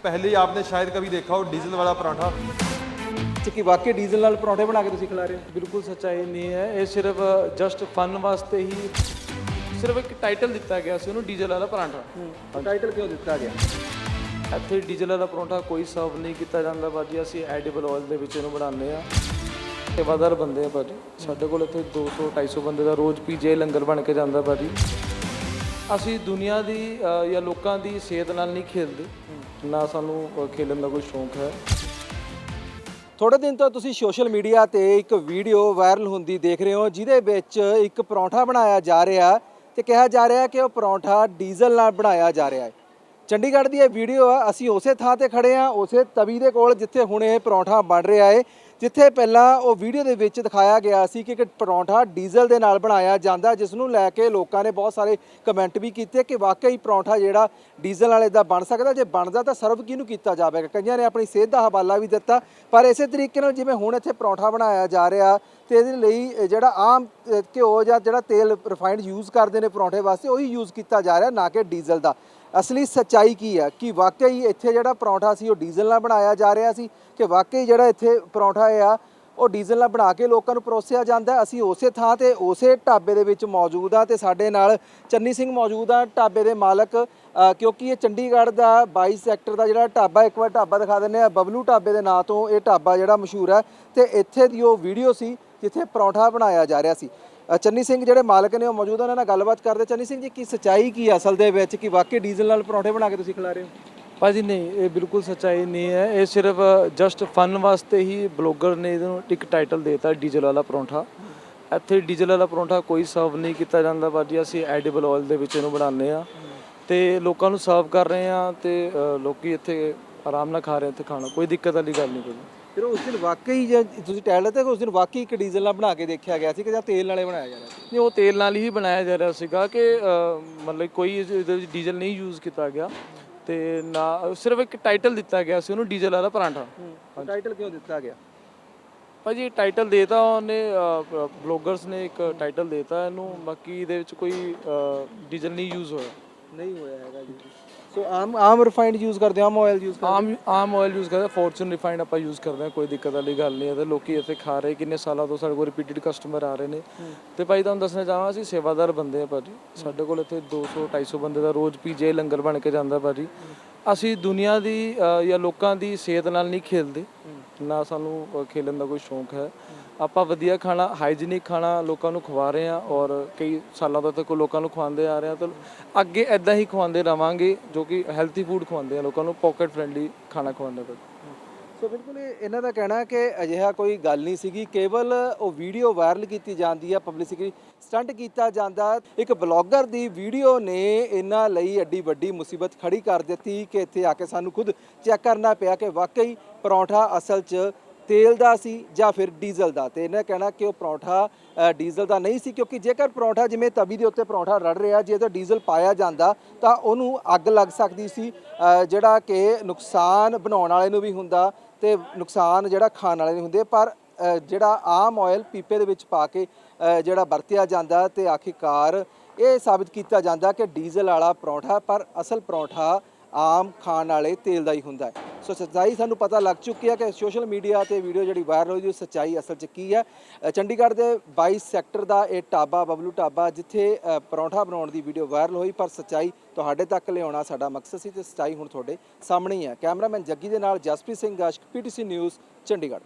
पहले आपने शायद कभी देखा हो डीजल वाला पराठा ਚ ਕਿ ਵਾਕਈ ਡੀਜ਼ਲ ਨਾਲ ਪਰੌਂਠੇ ਬਣਾ ਕੇ ਤੁਸੀਂ ਖਿਲਾ ਰਹੇ ਹੋ ਬਿਲਕੁਲ ਸੱਚਾਈ ਨਹੀਂ ਹੈ ਇਹ ਸਿਰਫ ਜਸਟ ਫਨ ਵਾਸਤੇ ਹੀ ਸਿਰਫ ਇੱਕ ਟਾਈਟਲ ਦਿੱਤਾ ਗਿਆ ਸੀ ਉਹਨੂੰ ਡੀਜ਼ਲ ਵਾਲਾ ਪਰਾਂਠਾ ਟਾਈਟਲ ਕਿਉਂ ਦਿੱਤਾ ਗਿਆ ਇੱਥੇ ਡੀਜ਼ਲ ਵਾਲਾ ਪਰੌਂਠਾ ਕੋਈ ਸਰਵ ਨਹੀਂ ਕੀਤਾ ਜਾਂਦਾ ਭਾਜੀ ਅਸੀਂ ਐਡੀਬਲ ਆਇਲ ਦੇ ਵਿੱਚ ਇਹਨੂੰ ਬਣਾਉਂਦੇ ਆ ਸੇਵਾਦਾਰ ਬੰਦੇ ਆ ਭਾਜੀ ਸਾਡੇ ਕੋਲ ਇੱਥੇ 200 250 ਬੰਦੇ ਦਾ ਰੋਜ਼ ਪੀਜੇ ਲੰਗਰ ਬਣ ਕੇ ਜਾਂਦਾ ਭਾਜੀ ਅਸੀਂ ਦੁਨੀਆ ਦੀ ਅ, ਜਾਂ ਲੋਕਾਂ ਦੀ ਸਿਹਤ ਨਾਲ ਨਹੀਂ ਖੇਡਦੇ। ਨਾ ਸਾਨੂੰ ਅ, ਖੇਲਣ ਦਾ ਕੋਈ ਸ਼ੌਂਕ ਹੈ। ਥੋੜੇ ਦਿਨ ਤੋਂ ਤੁਸੀਂ ਸੋਸ਼ਲ ਮੀਡੀਆ ਤੇ ਇੱਕ ਵੀਡੀਓ ਵਾਇਰਲ ਹੁੰਦੀ ਦੇਖ ਰਹੇ ਹੋ ਜਿਹਦੇ ਵਿੱਚ ਇੱਕ ਪਰੌਂਠਾ ਬਣਾਇਆ ਜਾ ਰਿਹਾ ਤੇ ਕਿਹਾ ਜਾ ਰਿਹਾ ਕਿ ਉਹ ਪਰੌਂਠਾ ਡੀਜ਼ਲ ਨਾਲ ਬਣਾਇਆ ਜਾ ਰਿਹਾ ਹੈ। ਚੰਡੀਗੜ੍ਹ ਦੀ ਇਹ ਵੀਡੀਓ ਆ, ਅਸੀਂ ਉਸੇ ਥਾਂ ਤੇ ਖੜੇ ਆ, ਉਸੇ ਤਵੀ ਦੇ ਕੋਲ ਜਿੱਥੇ ਹੁਣ ਇਹ ਪਰੌਂਠਾ ਬਣ ਰਿਹਾ ਹੈ ਜਿੱਥੇ ਪਹਿਲਾਂ ਉਹ ਵੀਡੀਓ ਦੇ ਵਿੱਚ ਦਿਖਾਇਆ ਗਿਆ ਸੀ ਕਿ ਇੱਕ ਪਰੌਂਠਾ ਡੀਜ਼ਲ ਦੇ ਨਾਲ ਬਣਾਇਆ ਜਾਂਦਾ, ਜਿਸ ਨੂੰ ਲੈ ਕੇ ਲੋਕਾਂ ਨੇ ਬਹੁਤ ਸਾਰੇ ਕਮੈਂਟ ਵੀ ਕੀਤੇ ਕਿ ਵਾਕਈ ਪਰੌਂਠਾ ਜਿਹੜਾ ਡੀਜ਼ਲ ਨਾਲ ਇਦਾਂ ਬਣ ਸਕਦਾ, ਜੇ ਬਣਦਾ ਤਾਂ ਸਰਵ ਕਿਹਨੂੰ ਕੀਤਾ ਜਾਵੇਗਾ? ਕਈਆਂ ਨੇ ਆਪਣੀ ਸਿਹਤ ਦਾ ਹਵਾਲਾ ਵੀ ਦਿੱਤਾ, ਪਰ ਇਸੇ ਤਰੀਕੇ ਨਾਲ ਜਿਵੇਂ ਹੁਣ ਇੱਥੇ ਪਰੌਂਠਾ ਬਣਾਇਆ ਜਾ ਰਿਹਾ, ਤੇ ਇਹਦੇ ਲਈ ਜਿਹੜਾ ਆਮ ਘਿਓ ਜਾਂ ਜਿਹੜਾ ਤੇਲ ਰਿਫਾਈਨਡ ਯੂਜ਼ ਕਰਦੇ ਨੇ ਪਰੌਂਠੇ ਵਾਸਤੇ, ਉਹੀ ਯੂਜ਼ ਕੀਤਾ ਜਾ ਰਿਹਾ, ਨਾ ਕਿ ਡੀਜ਼ਲ ਦਾ। ਅਸਲੀ ਸੱਚਾਈ ਕੀ ਹੈ ਕਿ ਵਾਕਈ ਇੱਥੇ ਜਿਹੜਾ ਪਰੌਂਠਾ ਸੀ, ਉਹ ਡੀਜ਼ਲ ਨਾਲ ਬਣਾਇਆ ਜਾ ਰਿਹਾ ਸੀ ਕਿ ਵਾਕਈ ਜਿਹੜਾ ਇੱਥੇ ਪਰੌਂਠਾ ਆ, ਉਹ ਡੀਜ਼ਲ ਨਾਲ ਬਣਾ ਕੇ ਲੋਕਾਂ ਨੂੰ ਪਰੋਸਿਆ ਜਾਂਦਾ? ਅਸੀਂ ਉਸੇ ਥਾਂ ਤੇ, ਉਸੇ ਢਾਬੇ ਦੇ ਵਿੱਚ ਮੌਜੂਦ ਆ ਤੇ ਸਾਡੇ ਨਾਲ ਚੰਨੀ ਸਿੰਘ ਮੌਜੂਦ ਆ, ਢਾਬੇ ਦੇ ਮਾਲਕ ਕਿਉਂਕਿ ਇਹ ਚੰਡੀਗੜ੍ਹ ਦਾ 22 ਸੈਕਟਰ ਦਾ ਜਿਹੜਾ ਢਾਬਾ, ਇੱਕ ਵਾਰ ਢਾਬਾ ਦਿਖਾ ਦਿੰਦੇ ਆ ਬਬਲੂ ਢਾਬੇ ਦੇ ਨਾਂ ਤੋਂ ਇਹ ਢਾਬਾ ਜਿਹੜਾ ਮਸ਼ਹੂਰ ਹੈ ਤੇ ਇੱਥੇ ਦੀ ਉਹ ਵੀਡੀਓ ਸੀ ਜਿੱਥੇ ਪਰੌਂਠਾ ਬਣਾਇਆ ਜਾ ਰਿਹਾ ਸੀ। ਚੰਨੀ ਸਿੰਘ ਜਿਹੜੇ ਮਾਲਕ ਨੇ ਉਹ ਮੌਜੂਦ ਆ, ਉਹਨਾਂ ਨਾਲ ਗੱਲਬਾਤ ਕਰਦੇ। ਚੰਨੀ ਸਿੰਘ ਜੀ ਕੀ ਸੱਚਾਈ ਕੀ ਹੈ ਅਸਲ ਦੇ ਵਿੱਚ? ਕਿ ਵਾਕਈ ਡੀਜ਼ਲ ਨਾਲ ਪਰੌਂਠੇ ਬਣਾ ਕੇ ਤੁਸੀਂ ਖਿਲਾ ਰਹੇ ਹੋ? ਭਾਜੀ ਨਹੀਂ ਇਹ ਬਿਲਕੁਲ ਸੱਚਾਈ ਨਹੀਂ ਹੈ। ਇਹ ਸਿਰਫ ਜਸਟ ਫਨ ਵਾਸਤੇ ਹੀ ਬਲੌਗਰ ਨੇ ਇਹਨੂੰ ਇੱਕ ਟਾਈਟਲ ਦੇਤਾ ਡੀਜ਼ਲ ਵਾਲਾ ਪਰੌਂਠਾ। ਇੱਥੇ ਡੀਜ਼ਲ ਵਾਲਾ ਪਰੌਂਠਾ ਕੋਈ ਸਰਵ ਨਹੀਂ ਕੀਤਾ ਜਾਂਦਾ ਭਾਜੀ। ਅਸੀਂ ਐਡੀਬਲ ਆਇਲ ਦੇ ਵਿੱਚ ਇਹਨੂੰ ਬਣਾਉਂਦੇ ਆ ਤੇ ਲੋਕਾਂ ਨੂੰ ਸਰਵ ਕਰ ਰਹੇ ਆ ਤੇ ਅ, ਲੋਕੀ ਇੱਥੇ ਆਰਾਮ ਨਾਲ ਖਾ ਰਹੇ ਇੱਥੇ ਖਾਣਾ ਕੋਈ ਦਿੱਕਤ ਵਾਲੀ ਗੱਲ ਨਹੀਂ ਕੋਈ। ਫਿਰ ਉਸ ਦਿਨ ਵਾਕਈ ਜੇ ਤੁਸੀਂ ਲਿਆ ਕਿ ਉਸ ਦਿਨ ਵਾਕਈ ਇੱਕ ਡੀਜ਼ਲ ਨਾਲ ਬਣਾ ਕੇ ਦੇਖਿਆ ਗਿਆ ਸੀ ਕਿ ਜਾਂ ਤੇਲ ਨਾਲੇ ਬਣਾਇਆ ਜਾ ਰਿਹਾ ਸੀ? ਨਹੀਂ ਉਹ ਤੇਲ ਨਾਲ ਹੀ ਬਣਾਇਆ ਜਾ ਰਿਹਾ ਸੀਗਾ ਕਿ ਅ, ਮਤਲਬ ਕੋਈ ਇਹਦੇ ਵਿੱਚ ਡੀਜ਼ਲ ਨਹੀਂ ਯੂਜ਼ ਕੀਤਾ ਗਿਆ। ਤੇ ਨਾ ਸਿਰਫ ਇੱਕ ਟਾਈਟਲ ਦਿੱਤਾ ਗਿਆ ਸੀ ਉਹਨੂੰ ਡੀਜ਼ਲ ਵਾਲਾ ਪਰਾਂਠਾ। ਟਾਈਟਲ ਕਿਉਂ ਦਿੱਤਾ ਗਿਆ? ਭਾਜੀ ਟਾਈਟਲ ਦੇਤਾ ਉਹਨੇ ਬਲੌਗਰਸ ਨੇ ਇੱਕ ਟਾਈਟਲ ਦੇਤਾ ਇਹਨੂੰ ਬਾਕੀ ਇਹਦੇ ਵਿੱਚ ਕੋਈ ਡੀਜ਼ਲ ਨਹੀਂ ਯੂਜ਼ ਹੋਇਆ। ਨਹੀਂ ਹੋਇਆ ਹੈਗਾ ਜੀ। ਸੋ ਆਮ ਆਮ ਰਿਫਾਈਨਡ ਯੂਜ਼ ਕਰਦੇ ਆਮ ਆਇਲ ਯੂਜ਼ ਕਰਦੇ? ਆਮ ਆਮ ਆਇਲ ਯੂਜ਼ ਕਰਦੇ ਫੋਰਚੂਨ ਰਿਫਾਈਨਡ ਆਪਾਂ ਯੂਜ਼ ਕਰਦੇ ਹਾਂ ਕੋਈ ਦਿੱਕਤ ਵਾਲੀ ਗੱਲ ਨਹੀਂ ਹੈ ਤੇ ਲੋਕੀ ਇੱਥੇ ਖਾ ਰਹੇ ਕਿੰਨੇ ਸਾਲਾਂ ਤੋਂ ਸਾਡੇ ਕੋਲ ਰਿਪੀਟਡ ਕਸਟਮਰ ਆ ਰਹੇ ਨੇ। ਤੇ ਭਾਈ ਤੁਹਾਨੂੰ ਦੱਸਣਾ ਚਾਹਾਂ ਅਸੀਂ ਸੇਵਾਦਾਰ ਬੰਦੇ ਆ ਭਾਜੀ। ਸਾਡੇ ਕੋਲ ਇੱਥੇ 200 250 ਬੰਦੇ ਦਾ ਰੋਜ਼ ਪੀਜੇ ਲੰਗਰ ਬਣ ਕੇ ਜਾਂਦਾ ਭਾਜੀ। ਅਸੀਂ ਦੁਨੀਆ ਦੀ ਅ, ਜਾਂ ਲੋਕਾਂ ਦੀ ਸਿਹਤ ਨਾਲ ਨਹੀਂ ਖੇਲਦੇ। ਨਾ ਸਾਨੂੰ ਅ, ਖੇਲਣ ਦਾ ਕੋਈ ਸ਼ੌਂਕ ਹੈ। ਆਪਾਂ ਵਧੀਆ ਖਾਣਾ ਹਾਈਜੀਨਿਕ ਖਾਣਾ ਲੋਕਾਂ ਨੂੰ ਖਵਾ ਰਹੇ ਹਾਂ ਔਰ ਕਈ ਸਾਲਾਂ ਤੋਂ ਤੱਕ ਲੋਕਾਂ ਨੂੰ ਖਵਾਉਂਦੇ ਆ ਰਹੇ ਹਾਂ, ਤਾਂ ਅੱਗੇ ਐਦਾਂ ਹੀ ਖਵਾਉਂਦੇ ਰਵਾਂਗੇ ਜੋ ਕਿ ਹੈਲਥੀ ਫੂਡ ਖਵਾਉਂਦੇ ਆ ਲੋਕਾਂ ਨੂੰ ਪਾਕਟ ਫ੍ਰੈਂਡਲੀ ਖਾਣਾ ਖਵਾਉਂਦੇ ਆ ਸੋ ਬਿਲਕੁਲ ਇਹਨਾਂ ਦਾ ਕਹਿਣਾ ਹੈ ਕਿ ਅਜਿਹਾ ਕੋਈ ਗੱਲ ਨਹੀਂ ਸੀਗੀ। ਕੇਵਲ ਉਹ ਵੀਡੀਓ ਵਾਇਰਲ ਕੀਤੀ ਜਾਂਦੀ ਹੈ ਪਬਲਿਸਿਟੀ ਸਟੰਟ ਕੀਤਾ ਜਾਂਦਾ। ਇੱਕ ਬਲੌਗਰ ਦੀ ਵੀਡੀਓ ਨੇ ਇਹਨਾਂ ਲਈ ਐਡੀ ਵੱਡੀ ਮੁਸੀਬਤ ਖੜੀ ਕਰ ਦਿੱਤੀ ਕਿ ਇੱਥੇ ਆ ਕੇ ਸਾਨੂੰ ਖੁਦ ਚੈੱਕ ਕਰਨਾ ਪਿਆ ਕਿ ਵਾਕਈ ਪਰੌਂਠਾ ਅਸਲ 'ਚ ਤੇਲ ਦਾ ਸੀ ਜਾਂ ਫਿਰ ਡੀਜ਼ਲ ਦਾ? ਤੇ ਇਹਨਾਂ ਕਹਿਣਾ ਕਿ ਉਹ ਪਰੌਂਠਾ ਡੀਜ਼ਲ ਦਾ ਨਹੀਂ ਸੀ, ਕਿਉਂਕਿ ਜੇਕਰ ਪਰੌਂਠਾ ਜਿਵੇਂ ਤਵੀ ਦੇ ਉੱਤੇ ਪਰੌਂਠਾ ਰੜ ਰਿਹਾ, ਜੇ ਤਾਂ ਡੀਜ਼ਲ ਪਾਇਆ ਜਾਂਦਾ, ਤਾਂ ਉਹਨੂੰ ਅੱਗ ਲੱਗ ਸਕਦੀ ਸੀ। ਜਿਹੜਾ ਕਿ ਨੁਕਸਾਨ ਬਣਾਉਣ ਵਾਲੇ ਨੂੰ ਵੀ ਹੁੰਦਾ ਤੇ ਨੁਕਸਾਨ ਜਿਹੜਾ ਖਾਣ ਵਾਲੇ ਨੂੰ ਹੁੰਦੇ ਪਰ ਜਿਹੜਾ ਆਮ ਆਇਲ ਪੀਪੇ ਦੇ ਵਿੱਚ ਪਾ ਕੇ ਜਿਹੜਾ ਵਰਤਿਆ ਜਾਂਦਾ ਤੇ ਆਖਿਰਕਾਰ ਇਹ ਸਾਬਿਤ ਕੀਤਾ ਜਾਂਦਾ ਕਿ ਡੀਜ਼ਲ ਵਾਲਾ ਪਰੌਂਠਾ, ਪਰ ਅਸਲ ਪਰੌਂਠਾ ਆਮ ਖਾਣ ਵਾਲੇ ਤੇਲ ਦਾ ਹੀ ਹੁੰਦਾ ਹੈ। ਸੋ ਸੱਚਾਈ ਸਾਨੂੰ ਪਤਾ ਲੱਗ ਚੁੱਕੀ ਹੈ ਕਿ ਸੋਸ਼ਲ ਮੀਡੀਆ ਤੇ ਵੀਡੀਓ ਜਿਹੜੀ ਵਾਇਰਲ ਹੋਈ ਉਹ ਸੱਚਾਈ ਅਸਲ 'ਚ ਕੀ ਹੈ ਚੰਡੀਗੜ੍ਹ ਦੇ 22 ਸੈਕਟਰ ਦਾ ਇਹ ਢਾਬਾ, ਬਬਲੂ ਢਾਬਾ, ਜਿੱਥੇ ਪਰੌਂਠਾ ਬਣਾਉਣ ਦੀ ਵੀਡੀਓ ਵਾਇਰਲ ਹੋਈ, ਪਰ ਸੱਚਾਈ ਤੁਹਾਡੇ ਤੱਕ ਲਿਆਉਣਾ ਸਾਡਾ ਮਕਸਦ ਸੀ ਤੇ ਸੱਚਾਈ ਹੁਣ ਤੁਹਾਡੇ ਸਾਹਮਣੇ ਹੀ ਹੈ ਕੈਮਰਾਮੈਨ ਜੱਗੀ ਦੇ ਨਾਲ ਜਸਪ੍ਰੀਤ ਸਿੰਘ ਗਾਸ਼ਕ ਪੀਟੀਸੀ ਨਿਊਜ਼, ਚੰਡੀਗੜ੍ਹ।